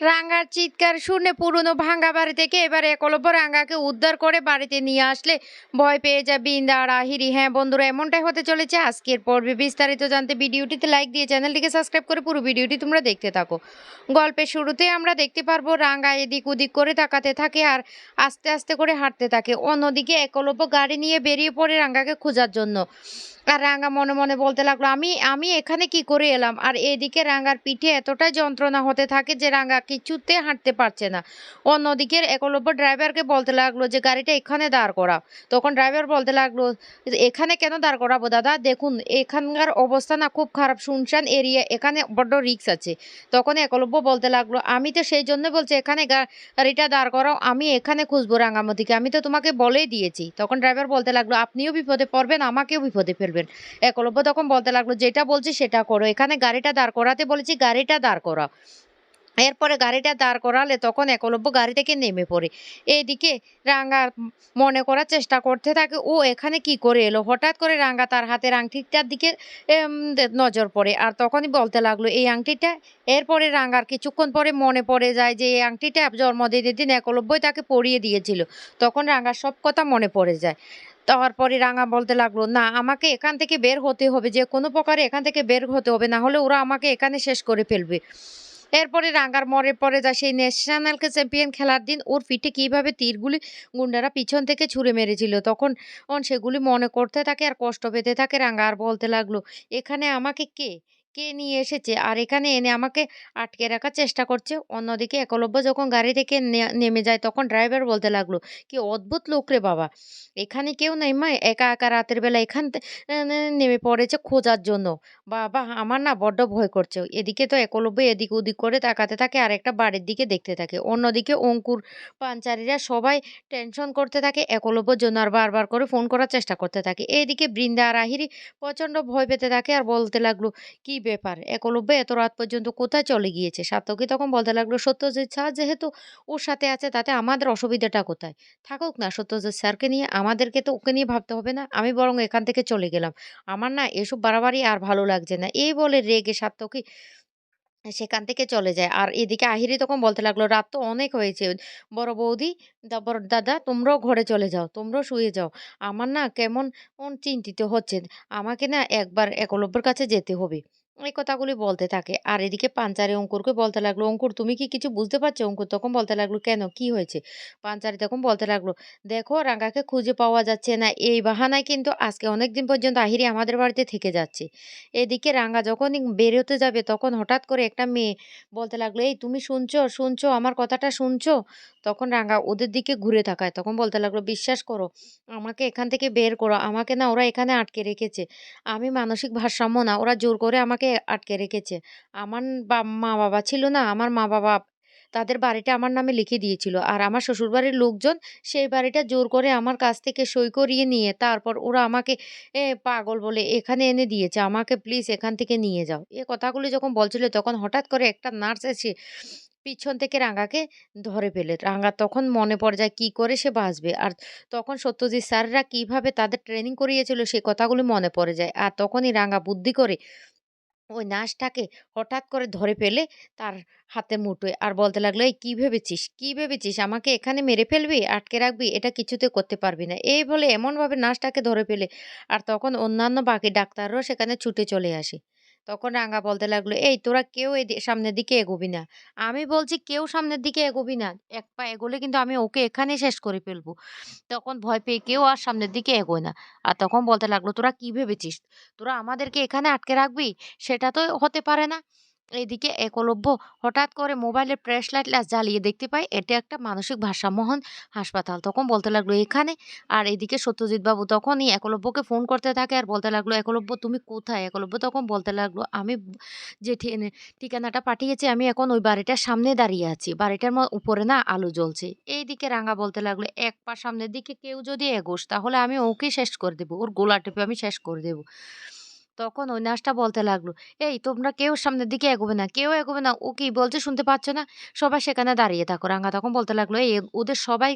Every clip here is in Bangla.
রাঙ্গার চিৎকার শুনে পুরনো ভাঙ্গা বাড়ি থেকে এবার একলব্য রাঙ্গাকে উদ্ধার করে বাড়িতে নিয়ে আসলে ভয় পেয়ে যায় বিন্দা আর আহিরি। হ্যাঁ বন্ধুরা, এমনটাই হতে চলেছে আজকের পর্বে। বিস্তারিত জানতে ভিডিওটিতে লাইক দিয়ে চ্যানেলটিকে সাবস্ক্রাইব করে পুরো ভিডিওটি তোমরা দেখতে থাকো। গল্পের শুরুতে আমরা দেখতে পারব রাঙ্গা এদিক ওদিক করে তাকাতে থাকে আর আস্তে আস্তে করে হাঁটতে থাকে। অন্যদিকে একলব্য গাড়ি নিয়ে বেরিয়ে পড়ে রাঙ্গাকে খোঁজার জন্য। আর রাঙ্গা মনে মনে বলতে লাগল, আমি আমি এখানে কি করে এলাম? আর এদিকে রাঙ্গার পিঠে এতটাই যন্ত্রণা হতে থাকে যে রাঙ্গা কিছুতে হাঁটতে পারছে না। অন্যদিকে একলব্য ড্রাইভারকে বলতে লাগল যে, গাড়িটা এখানে দাঁড় করাও। তখন ড্রাইভার বলতে লাগল, এখানে কেন দাঁড় করাবো দাদা? দেখুন, এখানকার অবস্থা না খুব খারাপ। শুনশান এরিয়া, এখানে বড্ড রিক্স আছে। তখন একলব্য বলতে লাগল, আমি তো সেই জন্য বলছি, এখানে গাড়িটা দাঁড় করাও। আমি এখানে খুঁজবো রাঙ্গামতিকে আমি তো তোমাকে বলেই দিয়েছি। তখন ড্রাইভার বলতে লাগল, আপনিও বিপদে পড়বেন, আমাকেও বিপদে ফেলবেন। একলব্য তখন বলতে লাগল, যেটা বলছি সেটা করো। এখানে গাড়িটা দাঁড় করাতে বলেছি, গাড়িটা দাঁড় করাও। এরপরে গাড়িটা দাঁড় করালে তখন একলব্য গাড়ি থেকে নেমে পড়ে। এইদিকে রাঙ্গা মনে করার চেষ্টা করতে থাকে, ও এখানে কি করে এলো? হঠাৎ করে রাঙ্গা তার হাতের আংটিটার দিকে নজর পড়ে আর তখনই বলতে লাগল, এই আংটিটা? এরপরে রাঙ্গার কিছুক্ষণ পরে মনে পড়ে যায় যে, এই আংটিটা জন্মদিনের দিন একলব্যই তাকে পরিয়ে দিয়েছিল। তখন রাঙ্গার সব কথা মনে পড়ে যায়। তারপরে রাঙা বলতে লাগল, না, আমাকে এখান থেকে বের হতে হবে, যে কোনো প্রকারে এখান থেকে বের হতে হবে, না হলে ওরা আমাকে এখানে শেষ করে ফেলবে। এরপরে রাঙ্গার মরে পরে যায় সেই ন্যাশনালকে চ্যাম্পিয়ন খেলার দিন ওর পিঠে কীভাবে তীরগুলি গুন্ডারা পিছন থেকে ছুঁড়ে মেরেছিল। তখন সেগুলি মনে করতে থাকে আর কষ্ট পেতে থাকে। রাঙ্গা আর বলতে লাগল, এখানে আমাকে কে কে নিয়ে এসেছে? আর এখানে এনে আমাকে আটকে রাখার চেষ্টা করছে। অন্যদিকে একলব্য যখন গাড়ি থেকে নেমে যায় তখন ড্রাইভার বলতে লাগল, কি অদ্ভুত লোক রে বাবা! এখানে কেউ নেই মা, একা একা রাতের বেলা এখান নেমে পড়েছে খোঁজার জন্য। বাবা, আমার না বড্ড ভয় করছে। এদিকে তো একলব্য এদিক ওদিক করে তাকাতে থাকে, আর একটা বাড়ির দিকে দেখতে থাকে। অন্যদিকে অঙ্কুর পাঞ্চারীরা সবাই টেনশন করতে থাকে একলব্যর জন্য আর বারবার করে ফোন করার চেষ্টা করতে থাকে। এইদিকে বৃন্দা আর আহিরি প্রচণ্ড ভয় পেতে থাকে আর বলতে লাগল, কি ব্যাপার। একলব্য এত রাত পর্যন্ত কোথায় চলে গিয়েছে? সাতকি তখন বলতে লাগল, সত্যজিৎ স্যার যেহেতু ওর সাথে আছে, তাতে আমাদের অসুবিধাটা কোথায়? থাকুক না, সত্যজিৎ স্যারকে নিয়ে আমাদেরকে তো ওকে নিয়ে ভাবতে হবে না। আমি বরং এখান থেকে চলে গেলাম। আমার না এসব বাড়াবাড়ি আর ভালো লাগছে না। এই বলে রেগে সাত্তকী সেখান থেকে চলে যায়। আর এদিকে আহিরি তখন বলতে লাগল, রাত তো অনেক হয়েছে। বড় বৌদি বড় দাদা, তোমরাও ঘরে চলে যাও, তোমরাও শুয়ে যাও। আমার না কেমন চিন্তিত হচ্ছে। আমাকে না একবার একলব্যের কাছে যেতে হবে। এই কথাগুলি বলতে থাকে। আর এদিকে পাঞ্চারি অঙ্কুরকে বলতে লাগল, অঙ্কুর, তুমি কি কিছু বুঝতে পারছ? অঙ্কুর তখন বলতে লাগল, কেন? কি হয়েছে? পাঞ্চারি তখন বলতে লাগল, দেখো রাঙ্গাকে খুঁজে পাওয়া যাচ্ছে না। এই বাহানায় কিন্তু আজকে অনেক দিন পর্যন্ত আহিরি আমাদের বাড়িতে থেকে যাচ্ছে। এদিকে রাঙ্গা যখনই বেরোতে যাবে, তখন হঠাৎ করে একটা মেয়ে বলতে লাগল, এই, তুমি শুনছো? শুনছো? আমার কথাটা শুনছো? তখন রাঙ্গা ওদের দিকে ঘুরে তাকায়। তখন বলতে লাগল, বিশ্বাস করো, আমাকে এখান থেকে বের করো। আমাকে না, ওরা এখানে আটকে রেখেছে। আমি মানসিক ভারসাম্য না। ওরা জোর করে আমাকে আটকে রেখেছে। আমার বা- মা বাবা ছিল না, আমার মা বাবা তাদের বাড়িটা আমার নামে লিখে দিয়েছিল। আর আমার শ্বশুরবাড়ির লোকজন সেই বাড়িটা জোর করে আমার কাছ থেকে সই করিয়ে নিয়ে তারপর ওরা আমাকে, এ পাগল বলে এখানে এনে দিয়েছে, আমাকে প্লিজ এখান থেকে নিয়ে যাও। এ কথাগুলি যখন বলছিল তখন হঠাৎ করে একটা নার্স এসে পিছন থেকে রাঙ্গাকে ধরে ফেলে। রাঙ্গা তখন মনে পড়ে যায় কী করে সে বাঁচবে। আর তখন সত্যজিৎ স্যাররা কীভাবে তাদের ট্রেনিং করিয়েছিল সেই কথাগুলি মনে পড়ে যায়। আর তখনই রাঙ্গা বুদ্ধি করে ওই নার্সটাকে হঠাৎ করে ধরে ফেলে তার হাতে মুঠোয় আর বলতে লাগল, এই কী ভেবেছিস? কী ভেবেছিস? আমাকে এখানে মেরে ফেলবি? আটকে রাখবি? এটা কিছুতে করতে পারবি না। এই বলে এমনভাবে নার্সটাকে ধরে ফেলে। আর তখন অন্যান্য বাকি ডাক্তাররাও সেখানে ছুটে চলে আসে। তখন রাঙ্গা বলতে লাগল, এই তোরা কেউ এই সামনের দিকে এগোবি না। আমি বলছি, কেউ সামনের দিকে এগোবি না, এক পা এগোলে কিন্তু আমি ওকে এখানে শেষ করে ফেলব। তখন ভয় পেয়ে কেউ আর সামনের দিকে এগোয় না। আর তখন বলতে লাগল, তোরা কি ভেবেছিস? তোরা আমাদেরকে এখানে আটকে রাখবি? সেটা তো হতে পারে না। এইদিকে একলব্য হঠাৎ করে মোবাইলের ফ্ল্যাশ লাইট জ্বালিয়ে দেখতে পায়, এটা একটা মানসিক ভারসাম্যহীন হাসপাতাল। তখন বলতে লাগল, এখানে? আর এদিকে সত্যজিৎ বাবু তখনই একলব্যকে ফোন করতে থাকে আর বলতে লাগল, একলব্য, তুমি কোথায়? একলব্য তখন বলতে লাগল, আমি যে ঠিকানাটা পাঠিয়েছি, আমি এখন ওই বাড়িটার সামনে দাঁড়িয়ে আছি। বাড়িটার উপরে না আলো জ্বলছে। এইদিকে রাঙা বলতে লাগল, এক পা সামনের দিকে কেউ যদি এগোস, তাহলে আমি ওকে শেষ করে দেবো। ওর গোলা টেপে আমি শেষ করে দেবো। তখন ওই নার্সটা বলতে লাগল, এই তোমরা কেউ সামনের দিকে এগোবে না, কেউ এগোবে না, ও কি বলছে শুনতে পাচ্ছ না? সবাই সেখানে দাঁড়িয়ে থাকো। রাঙা তখন বলতে লাগল, এই ওদের সবাই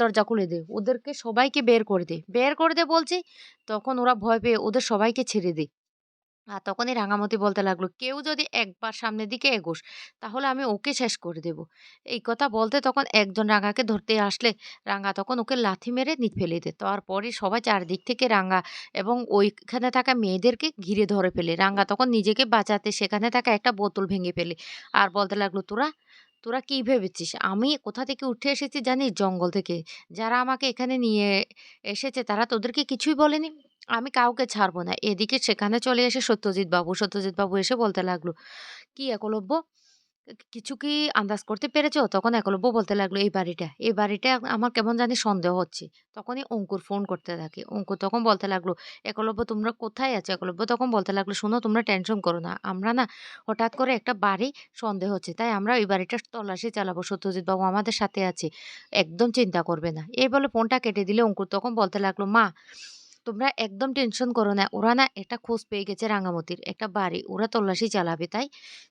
দরজা খুলে দে, ওদেরকে সবাইকে বের করে দে। বের করে দে বলছি? তখন ওরা ভয় পেয়ে ওদের সবাইকে ছেড়ে দে আর তখনই রাঙামতি বলতে লাগল, "কেউ যদি একবার সামনের দিকে এগোস, তাহলে আমি ওকে শেষ করে দেব।" এই কথা বলতে তখন একজন রাঙাকে ধরতে আসলে রাঙা তখন ওকে লাথি মেরে নি ফেলে দেয়। তারপরে সবাই চারদিক থেকে রাঙা এবং ওইখানে থাকা মেয়েদেরকে ঘিরে ধরে ফেলে। রাঙা তখন নিজেকে বাঁচাতে সেখানে থাকা একটা বোতল ভেঙে ফেলে। আর বলতে লাগল, "তোরা, তোরা কি ভেবেছিস? আমি কোথা থেকে উঠে এসেছি জানিস? জঙ্গল থেকে। যারা আমাকে এখানে নিয়ে এসেছে তারা তোদেরকে কিছুই বলেনি? আমি কাউকে ছাড়বো না। এদিকে সেখানে চলে এসে সত্যজিৎ বাবু। সত্যজিৎ বাবু এসে বলতে লাগল, "কি একলব্য কিছু কি আন্দাজ করতে পেরেছ?" তখন একলব্য বলতে লাগল, "এই বাড়িটা, এই বাড়িটা আমার কেমন জানি সন্দেহ হচ্ছে।" তখনই অঙ্কুর ফোন করতে থাকে। অঙ্কুর তখন বলতে লাগল, "একলব্য তোমরা কোথায় আছো?" একলব্য তখন বলতে লাগল, "শোনো তোমরা টেনশন করো না। আমরা না হঠাৎ করে একটা বাড়ি সন্দেহ হচ্ছে। তাই আমরা ওই বাড়িটা তল্লাশি চালাবো। সত্যজিৎ বাবু আমাদের সাথে আছে। একদম চিন্তা করবে না।" এই বলে ফোনটা কেটে দিলে অঙ্কুর তখন বলতে লাগল, "মা তোমরা একদম টেনশন করো না। ওরা না একটা খোঁজ পেয়ে গেছে রাঙামতির একটা বাড়ি। ওরা তল্লাশি চালাবে তাই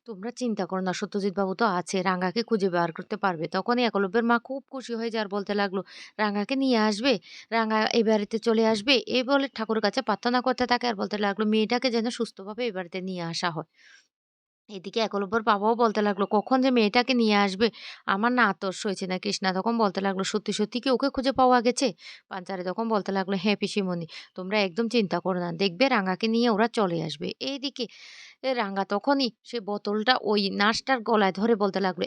তোমরা চিন্তা করো না। সত্যজিৎ বাবু তো আছে। রাঙাকে খুঁজে বার করতে পারবে।" তখনই একলব্যের মা খুব খুশি হয়ে যার বলতে লাগল, "রাঙাকে নিয়ে আসবে? রাঙা এই বাড়িতে চলে আসবে?" এই বলে ঠাকুরের কাছে প্রার্থনা করতে থাকে আর বলতে লাগল, "মেয়েটাকে যেন সুস্থভাবে এই বাড়িতে নিয়ে আসা হয়।" এদিকে একলব্যর বাবাও বলতে লাগল, "কখন যে মেয়েটাকে নিয়ে আসবে? আমার না আতর্ষ হয়েছে না।" কৃষ্ণা তখন বলতে লাগল, "সত্যি, সত্যি কি ওকে খুঁজে পাওয়া গেছে?" পাঞ্চারে তখন বলতে লাগল, "হ্যাঁ পিসিমণি, তোমরা একদম চিন্তা করো না। দেখবে রাঙাকে নিয়ে ওরা চলে আসবে।" এইদিকে রাঙা তখনই সে বোতলটা ওই নার্সটার গলায় ধরে বলতে লাগল,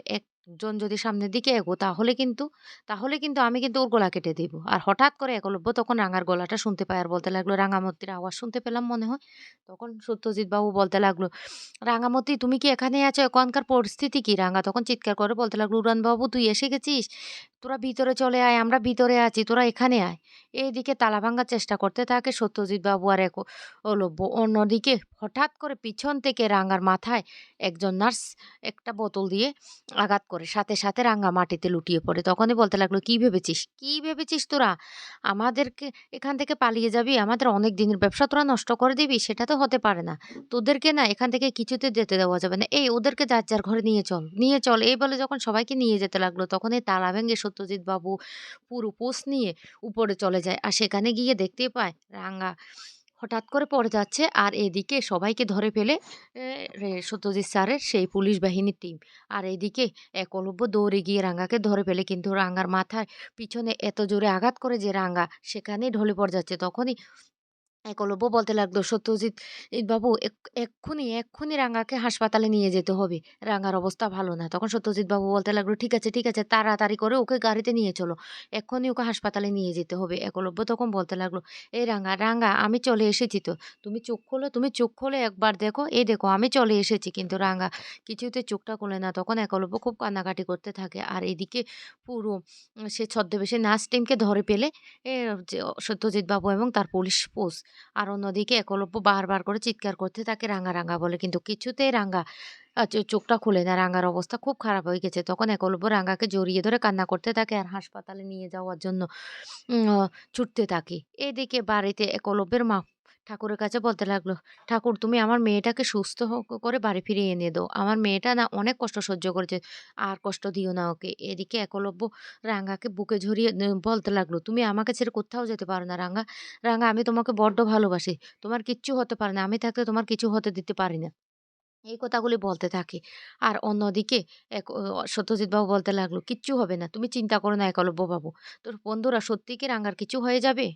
"একজন যদি সামনের দিকে এগো তাহলে কিন্তু তাহলে কিন্তু আমি কিন্তু ওর গলা কেটে দিব আর হঠাৎ করে একলব্য তখন রাঙার গলাটা শুনতে পায় আর বলতে লাগল, "রাঙামতির আওয়াজ শুনতে পেলাম মনে হয়।" তখন সত্যজিৎ বাবু বলতে লাগল, "রাঙামতি তুমি কি এখানে আছো? এখনকার পরিস্থিতি কি?" রাঙা তখন চিৎকার করে বলতে লাগল, "উড়ানবাবু তুই এসে গেছিস? তোরা ভিতরে চলে আয়, আমরা ভিতরে আছি, তোরা এখানে আয়।" এইদিকে তালা ভাঙার চেষ্টা করতে থাকে সত্যজিৎ বাবু আর একলব্য। অন্যদিকে হঠাৎ করে পিছন থেকে রাঙার মাথায় একজন নার্স একটা বোতল দিয়ে আঘাত করে। সাথে, সাথে রাঙা মাটিতে লুটিয়ে পড়ে। তখনই বলতে লাগল, "কি ভেবেছিস? কি ভেবেছিস তোরা? আমাদেরকে এখান থেকে পালিয়ে যাবি? আমাদের অনেক দিনের ব্যবসা তোরা নষ্ট করে দিবি? সেটা তো হতে পারে না। তোদেরকে না এখান থেকে কিছুতে যেতে দেওয়া যাবে না। এই ওদেরকে যার, যার ঘরে নিয়ে চল, নিয়ে চল।" এই বলে যখন সবাইকে নিয়ে যেতে লাগল তখন এই তালা ভেঙে সত্যজিৎ বাবু পুরো পোষ নিয়ে উপরে চলে যায়। আর সেখানে গিয়ে দেখতে পায়, রাঙা হঠাৎ করে পড়ে যাচ্ছে আর এদিকে সবাইকে ধরে ফেলে সত্যজিৎ স্যারের সেই পুলিশ বাহিনীর টিম। আর এদিকে একলব্য দৌড়ে গিয়ে রাঙ্গাকে ধরে ফেলে, কিন্তু রাঙ্গার মাথায় পিছনে এত জোরে আঘাত করে যে রাঙ্গা সেখানেই ঢলে পড়ে যাচ্ছে। তখনই একলব্য বলতে লাগল, "সত্যজিৎ বাবু এক এক্ষুনি, এক্ষুনি রাঙাকে হাসপাতালে নিয়ে যেতে হবে। রাঙার অবস্থা ভালো না।" তখন সত্যজিৎ বাবু বলতে লাগল, "ঠিক আছে, ঠিক আছে। তাড়াতাড়ি করে ওকে গাড়িতে নিয়ে চলো। এক্ষুনি ওকে হাসপাতালে নিয়ে যেতে হবে।" একলব্য তখন বলতে লাগল, "এই রাঙা, রাঙা আমি চলে এসেছি তো। তুমি চোখ খোলো, তুমি চোখ খোলে একবার দেখো। এই দেখো আমি চলে এসেছি।" কিন্তু রাঙা কিছুতে চোখটা খোলে না। তখন একলব্য খুব কান্নাকাটি করতে থাকে। আর এদিকে পুরো সে ছদ্মবেশে নার্স টিমকে ধরে পেলে এ সত্যজিৎ বাবু এবং তার পুলিশ ফোর্স। আর অন্যদিকে একলব্য বারবার করে চিৎকার করতে থাকে, "রাঙা, রাঙা" বলে। কিন্তু কিছুতেই রাঙা চোখটা খুলে না। রাঙার অবস্থা খুব খারাপ হয়ে গেছে। তখন একলব্য রাঙাকে জড়িয়ে ধরে কান্না করতে থাকে আর হাসপাতালে নিয়ে যাওয়ার জন্য ছুটতে থাকে। এদিকে বাড়িতে একলব্যের মা ঠাকুরের কাছে বলতে লাগল, "ঠাকুর তুমি আমার মেয়েটাকে সুস্থ করে বাড়ি ফিরিয়ে এনে দাও। আমার মেয়েটা না অনেক কষ্ট সহ্য করেছে। আর কষ্ট দিও না ওকে।" এদিকে একলব্য রাঙাকে বুকে ঝরিয়ে বলতে লাগল, "তুমি আমাকে ছেড়ে কোথাও যেতে পারো না রাঙা। রাঙা আমি তোমাকে বড্ড ভালোবাসি। তোমার কিচ্ছু হতে পারে না। আমি থাকতে তোমার কিছু হতে দিতে পারি না।" এই কথাগুলি বলতে থাকে। আর অন্যদিকে এক সত্যজিৎ বাবু বলতে লাগল, "কিচ্ছু হবে না। তুমি চিন্তা করো না একলব্য বাবু। তোর বন্ধুরা সত্যি কি রাঙার কিছু হয়ে যাবে?"